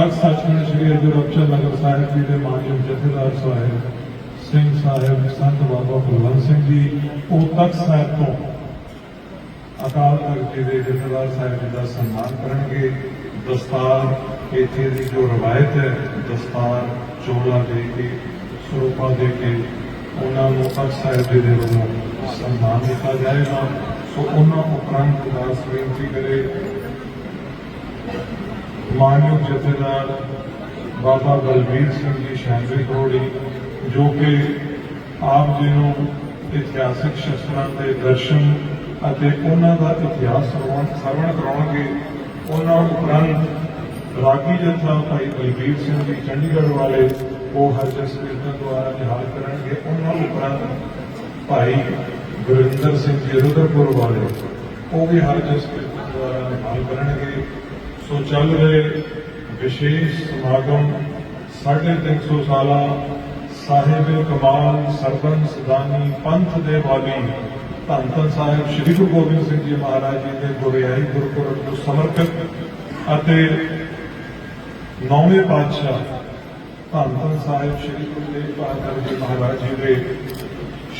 ਸੱਚਖੰਡ ਸ੍ਰੀ ਅਜੂਰ ਅਬਚਲ ਨਗਰ ਸਾਹਿਬ ਜੀ ਦੇ ਮਾਨਯੋਗ ਜਥੇਦਾਰ ਸਾਹਿਬ, ਸਿੰਘ ਸਾਹਿਬ, ਸੰਤ ਬਾਬਾ ਕੁਲਵੰਤ ਸਿੰਘ ਜੀ ਉਹ ਤਖਤ ਸਾਹਿਬ ਤੋਂ ਅਕਾਲ ਤਖਤ ਜੀ ਦੇ ਜਥੇਦਾਰ ਸਾਹਿਬ ਜੀ ਦਾ ਸਨਮਾਨ ਕਰਨਗੇ। ਦਸਤਾਰ ਇੱਥੇ ਦੀ ਜੋ ਰਵਾਇਤ ਹੈ, ਦਸਤਾਰ ਚੋਲਾ ਦੇ ਕੇ, ਸਰੂਪਾ ਦੇ ਕੇ, ਉਹਨਾਂ ਨੂੰ ਤਖਤ ਸਾਹਿਬ ਜੀ ਦੇ ਵੱਲੋਂ ਸਨਮਾਨ ਦਿੱਤਾ ਜਾਏਗਾ। ਸੋ ਉਹਨਾਂ ਉਪਰੰਤ ਦਾਸ ਬੇਨਤੀ ਕਰੇ ਮਾਨਯੋਗ ਜਥੇਦਾਰ ਬਾਬਾ ਬਲਬੀਰ ਸਿੰਘ ਜੀ ਸ਼ਾਂਤੀ ਕਰੋੜੀ ਜੋ ਕਿ ਆਪ ਜੀ ਨੂੰ ਇਤਿਹਾਸਿਕ ਸ਼ਸਤਰਾਂ ਦੇ ਦਰਸ਼ਨ ਅਤੇ ਉਹਨਾਂ ਦਾ ਇਤਿਹਾਸ ਸਰਵਣ ਕਰਾਉਣਗੇ, ਉਹਨਾਂ ਉਪਰੰਤ ਰਾਗੀ ਜਥਾ ਭਾਈ ਬਲਬੀਰ ਸਿੰਘ ਜੀ ਚੰਡੀਗੜ੍ਹ ਵਾਲੇ, ਉਹ ਹਰਜਸ ਕੀਰਤਨ ਦੁਆਰਾ ਨਿਹਾਲ ਕਰਨਗੇ। ਉਹਨਾਂ ਉਪਰੰਤ ਭਾਈ ਗੁਰਿੰਦਰ ਸਿੰਘ ਜੀ ਰੁਦਰਪੁਰ ਵਾਲੇ, ਉਹ ਵੀ ਹਰਜਸ ਕੀਰਤਨ ਦੁਆਰਾ ਨਿਹਾਲ ਕਰਨਗੇ। ਸੋ ਚੱਲ ਰਹੇ ਵਿਸ਼ੇਸ਼ ਸਮਾਗਮ 350 ਸਾਲਾ ਸਾਹਿਬ ਕਮਾਲ ਸਰਬੰਸ ਸਦਾਨੀ ਪੰਥ ਦੇ ਵਾਲੀ ਧੰਨ ਧੰਨ ਸਾਹਿਬ ਸ੍ਰੀ ਗੁਰੂ ਗੋਬਿੰਦ ਸਿੰਘ ਜੀ ਮਹਾਰਾਜ ਜੀ ਦੇ ਗੁਰਿਆਈ ਗੁਰਪੁਰਬ ਨੂੰ ਸਮਰਪਿਤ ਅਤੇ ਨੌਵੇਂ ਪਾਤਸ਼ਾਹ ਧੰਨ ਧੰਨ ਸਾਹਿਬ ਸ੍ਰੀ ਗੁਰੂ ਤੇਗ ਬਹਾਦਰ ਜੀ ਮਹਾਰਾਜ ਜੀ ਦੇ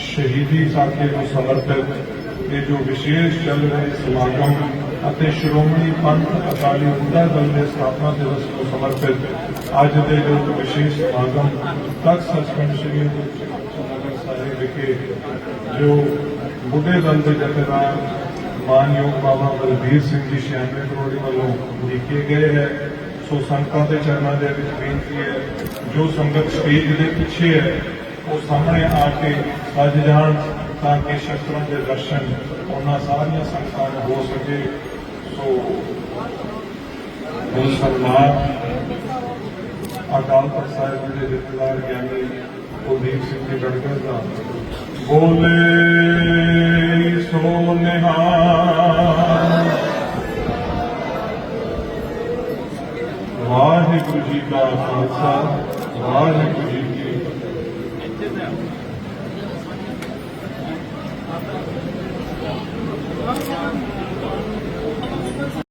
ਸ਼ਹੀਦੀ ਸਾਖੇ ਨੂੰ ਸਮਰਪਿਤ ਇਹ ਜੋ ਵਿਸ਼ੇਸ਼ ਚੱਲ ਰਹੇ ਸਮਾਗਮ ਅਤੇ ਸ਼੍ਰੋਮਣੀ ਪੰਥ ਅਕਾਲੀ ਉਡਾ ਦਲ ਦੇ ਸਥਾਪਨਾ ਦਿਵਸ ਨੂੰ ਸਮਰਪਿਤ ਅੱਜ ਦੇ ਜੋ ਵਿਸ਼ੇਸ਼ ਸਮਾਗਮ ਤਖਤ ਸੱਚਖੰਡ ਸ੍ਰੀ ਗੁਰੂ ਸਾਹਿਬ ਵਿਖੇ, ਜੋ ਬੁੱਢੇ ਦਲ ਦੇ ਜਥੇਦਾਰ ਮਾਨਯੋਗ ਬਾਬਾ ਬਲਬੀਰ ਸਿੰਘ ਜੀ 96 ਕਰੋੜੀ ਵੱਲੋਂ ਲਿਖੇ ਗਏ ਹੈ। ਸੋ ਸੰਗਤਾਂ ਦੇ ਚਰਨਾਂ ਦੇ ਵਿੱਚ ਬੇਨਤੀ ਹੈ, ਜੋ ਸੰਗਤ ਸਟੇਜ ਦੇ ਪਿੱਛੇ ਹੈ, ਉਹ ਸਾਹਮਣੇ ਆ ਕੇ ਸੱਜ ਜਾਣ ਤਾਂ ਕਿ ਸ਼ਸਤਰਾਂ ਦੇ ਦਰਸ਼ਨ ਉਹਨਾਂ ਸਾਰੀਆਂ ਸੰਗਤਾਂ ਨੂੰ ਹੋ ਸਕੇ ਸੋ ਇਹ ਸਨਮਾਨ ਅਕਾਲ ਤਖਤ ਸਾਹਿਬ ਜੀ ਦੇ ਜਥੇਦਾਰ ਗਿਆਨੀ ਕੁਲਦੀਪ ਸਿੰਘ ਜੀ ਗੜਕਰ ਦਾ ਬੋਲੇ ਸੋ ਨਿਹਾਲ ਵਾਹਿਗੁਰੂ ਜੀ ਕਾ ਖਾਲਸਾ ਵਾਹਿਗੁਰੂ